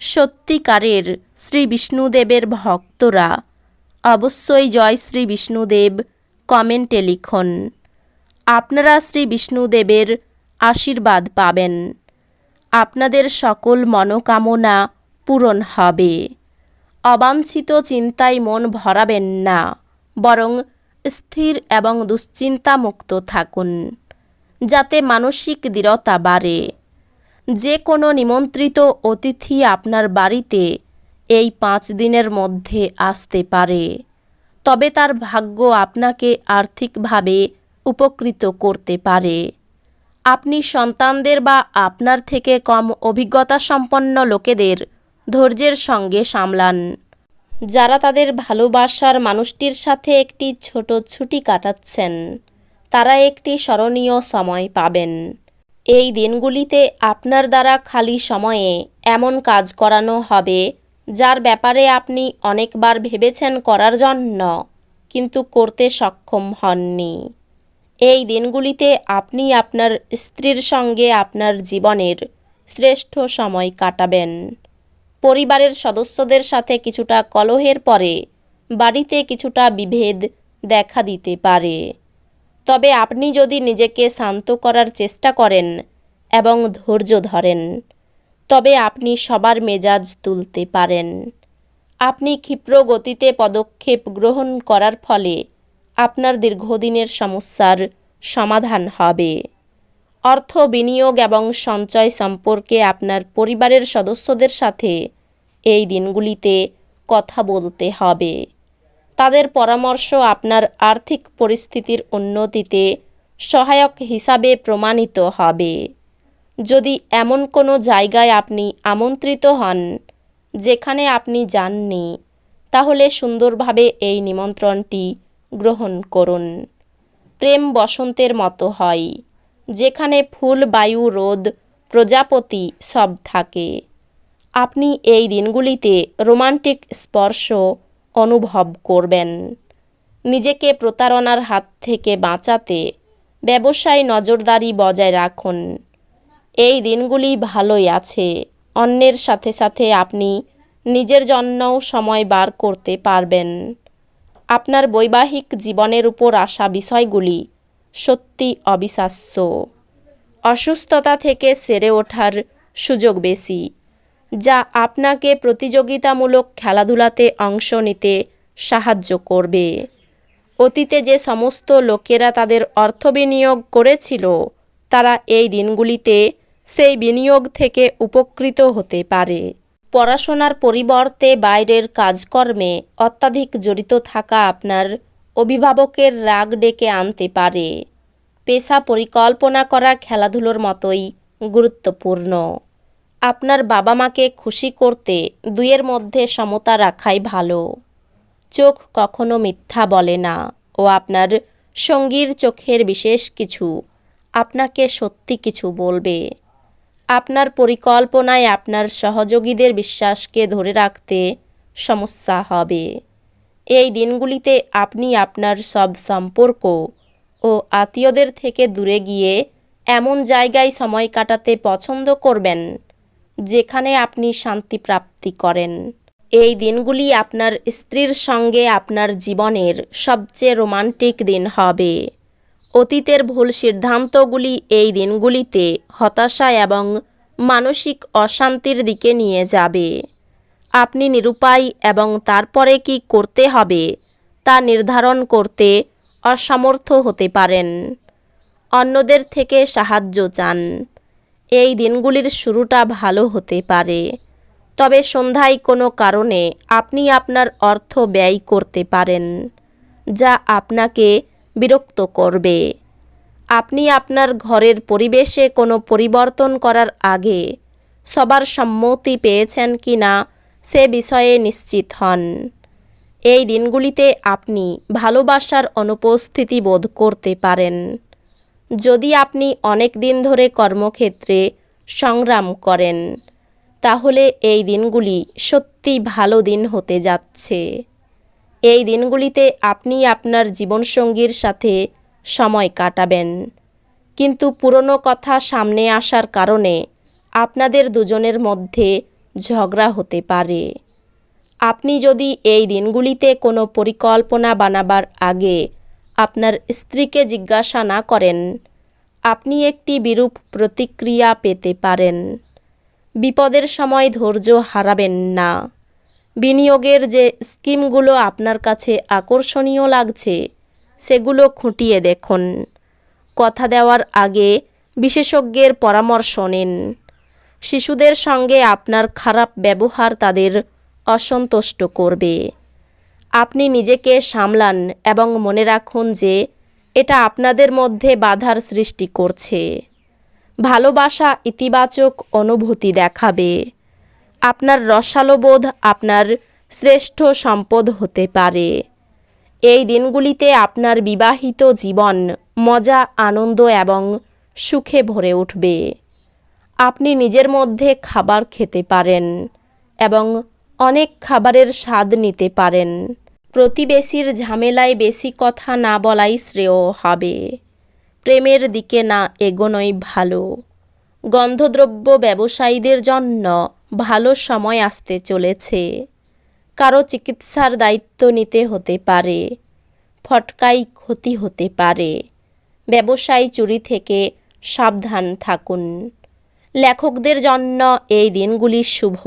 সত্যিকারের শ্রী বিষ্ণুদেবের ভক্তরা। অবশ্যই জয় শ্রী বিষ্ণুদেব, কমেন্টে লিখুন। আপনারা শ্রী বিষ্ণুদেবের আশীর্বাদ পাবেন। আপনাদের সকল মনোকামনা পূরণ হবে। অবাঞ্ছিত চিন্তায় মন ভরাবেন না, বরং স্থির এবং দুশ্চিন্তামুক্ত থাকুন, যাতে মানসিক দৃঢ়তা বাড়ে। যে কোনো নিমন্ত্রিত অতিথি আপনার বাড়িতে এই পাঁচ দিনের মধ্যে আসতে পারে। তবে তার ভাগ্য আপনাকে আর্থিকভাবে উপকৃত করতে পারে। আপনি সন্তানদের বা আপনার থেকে কম অভিজ্ঞতা সম্পন্ন লোকেদের ধৈর্যের সঙ্গে সামলান। যারা তাদের ভালোবাসার মানুষটির সাথে একটি ছোট ছুটি কাটাচ্ছেন, তারা একটি স্মরণীয় সময় পাবেন। এই দিনগুলিতে আপনার দ্বারা খালি সময়ে এমন কাজ করানো হবে, যার ব্যাপারে আপনি অনেকবার ভেবেছেন করার জন্য, কিন্তু করতে সক্ষম হননি। এই দিনগুলিতে আপনি আপনার স্ত্রীর সঙ্গে আপনার জীবনের শ্রেষ্ঠ সময় কাটাবেন। পরিবারের সদস্যদের সাথে কিছুটা কলহের পরে বাড়িতে কিছুটা বিভেদ দেখা দিতে পারে। তবে আপনি যদি নিজেকে শান্ত করার চেষ্টা করেন এবং ধৈর্য ধরেন, তবে আপনি সবার মেজাজ তুলতে পারেন। আপনি ক্ষিপ্র গতিতে পদক্ষেপ গ্রহণ করার ফলে আপনার দীর্ঘদিনের সমস্যার সমাধান হবে। অর্থ বিনিয়োগ এবং সঞ্চয় সম্পর্কে আপনার পরিবারের সদস্যদের সাথে এই দিনগুলিতে কথা বলতে হবে। তাদের পরামর্শ আপনার আর্থিক পরিস্থিতির উন্নতিতে সহায়ক হিসাবে প্রমাণিত হবে। যদি এমন কোনো জায়গায় আপনি আমন্ত্রিত হন যেখানে আপনি যাননি, তাহলে সুন্দরভাবে এই নিমন্ত্রণটি গ্রহণ করুন। প্রেম বসন্তের মতো হয়, যেখানে ফুল, বায়ু, রোদ, প্রজাপতি সব থাকে। আপনি এই দিনগুলিতে রোমান্টিক স্পর্শ অনুভব করবেন। নিজেকে প্রতারণার হাত থেকে বাঁচাতে ব্যবসায় নজরদারি বজায় রাখুন। এই দিনগুলি ভালোই আছে। অন্যের সাথে সাথে আপনি নিজের জন্যও সময় বার করতে পারবেন। আপনার বৈবাহিক জীবনের উপর আসা বিষয়গুলি সত্যি অবিশ্বাস্য। অসুস্থতা থেকে সেরে ওঠার সুযোগ বেশি। যা আপনাকে প্রতিযোগিতামূলক খেলাধুলাতে অংশ নিতে সাহায্য করবে। অতীতে যে সমস্ত লোকেরা তাদের অর্থ বিনিয়োগ করেছিল, তারা এই দিনগুলিতে সেই বিনিয়োগ থেকে উপকৃত হতে পারে। পড়াশোনার পরিবর্তে বাইরের কাজকর্মে অত্যাধিক জড়িত থাকা আপনার অভিভাবকের রাগ ডেকে আনতে পারে। পেশা পরিকল্পনা করা খেলাধুলোর মতোই গুরুত্বপূর্ণ। আপনার বাবা মাকে খুশি করতে দুইয়ের মধ্যে সমতা রাখাই ভালো। চোখ কখনো মিথ্যা বলে না ও আপনার সঙ্গীর চোখের বিশেষ কিছু আপনাকে সত্যি কিছু বলবে। আপনার পরিকল্পনায় আপনার সহযোগীদের বিশ্বাসকে ধরে রাখতে সমস্যা হবে। এই দিনগুলিতে আপনি আপনার সব সম্পর্ক ও আত্মীয়দের থেকে দূরে গিয়ে এমন জায়গায় সময় কাটাতে পছন্দ করবেন। যেখানে আপনি শান্তি প্রাপ্তি করেন। এই দিনগুলি আপনার স্ত্রীর সঙ্গে আপনার জীবনের সবচেয়ে রোমান্টিক দিন হবে। অতীতের ভুল সিদ্ধান্তগুলি এই দিনগুলিতে হতাশা এবং মানসিক অশান্তির দিকে নিয়ে যাবে। আপনি নিরুপায় এবং তারপরে কি করতে হবে তা নির্ধারণ করতে অসমর্থ হতে পারেন। অন্যদের থেকে সাহায্য চান। এই দিনগুলির শুরুটা ভালো হতে পারে। তবে সন্ধ্যায় কোনো কারণে আপনি আপনার অর্থ ব্যয় করতে পারেন, যা আপনাকে বিরক্ত করবে। আপনি আপনার ঘরের পরিবেশে কোনো পরিবর্তন করার আগে সবার সম্মতি পেয়েছেন কি না সে বিষয়ে নিশ্চিত হন। এই দিনগুলিতে আপনি ভালোবাসার অনুপস্থিতি বোধ করতে পারেন। যদি আপনি অনেক দিন ধরে কর্মক্ষেত্রে সংগ্রাম করেন, তাহলে এই দিনগুলি সত্যি ভালো দিন হতে যাচ্ছে। এই দিনগুলিতে আপনি আপনার জীবনসঙ্গীর সাথে সময় কাটাবেন। কিন্তু পুরনো কথা সামনে আসার কারণে আপনাদের দুজনের মধ্যে ঝগড়া হতে পারে। আপনি যদি এই দিনগুলিতে কোনো পরিকল্পনা বানাবার আগে আপনার স্ত্রীকে জিজ্ঞাসা না করেন। আপনি একটি বিরূপ প্রতিক্রিয়া পেতে পারেন। বিপদের সময় ধৈর্য হারাবেন না। বিনিয়োগের যে স্কিমগুলো আপনার কাছে আকর্ষণীয় লাগছে, সেগুলো খুঁটিয়ে দেখুন। কথা দেওয়ার আগে বিশেষজ্ঞের পরামর্শ নিন। শিশুদের সঙ্গে আপনার খারাপ ব্যবহার তাদের অসন্তুষ্ট করবে। আপনি নিজেকে সামলান এবং মনে রাখুন যে এটা আপনাদের মধ্যে বাধার সৃষ্টি করছে। ভালোবাসা ইতিবাচক অনুভূতি দেখাবে। আপনার রসালোবোধ আপনার শ্রেষ্ঠ সম্পদ হতে পারে। এই দিনগুলিতে আপনার বিবাহিত জীবন মজা, আনন্দ এবং সুখে ভরে উঠবে। আপনি নিজের মধ্যে খাবার খেতে পারেন এবং অনেক খাবারের স্বাদ নিতে পারেন। প্রতিবেশীর ঝামেলায় বেশি কথা না বলাই শ্রেয় হবে। প্রেমের দিকে না এগোনোই ভালো। গন্ধদ্রব্য ব্যবসায়ীদের জন্য ভালো সময় আসতে চলেছে। কারও চিকিৎসার দায়িত্ব নিতে হতে পারে। ফটকাই ক্ষতি হতে পারে। ব্যবসায়ী চুরি থেকে সাবধান থাকুন। লেখকদের জন্য এই দিনগুলি শুভ।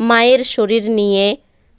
মায়ের শরীর নিয়ে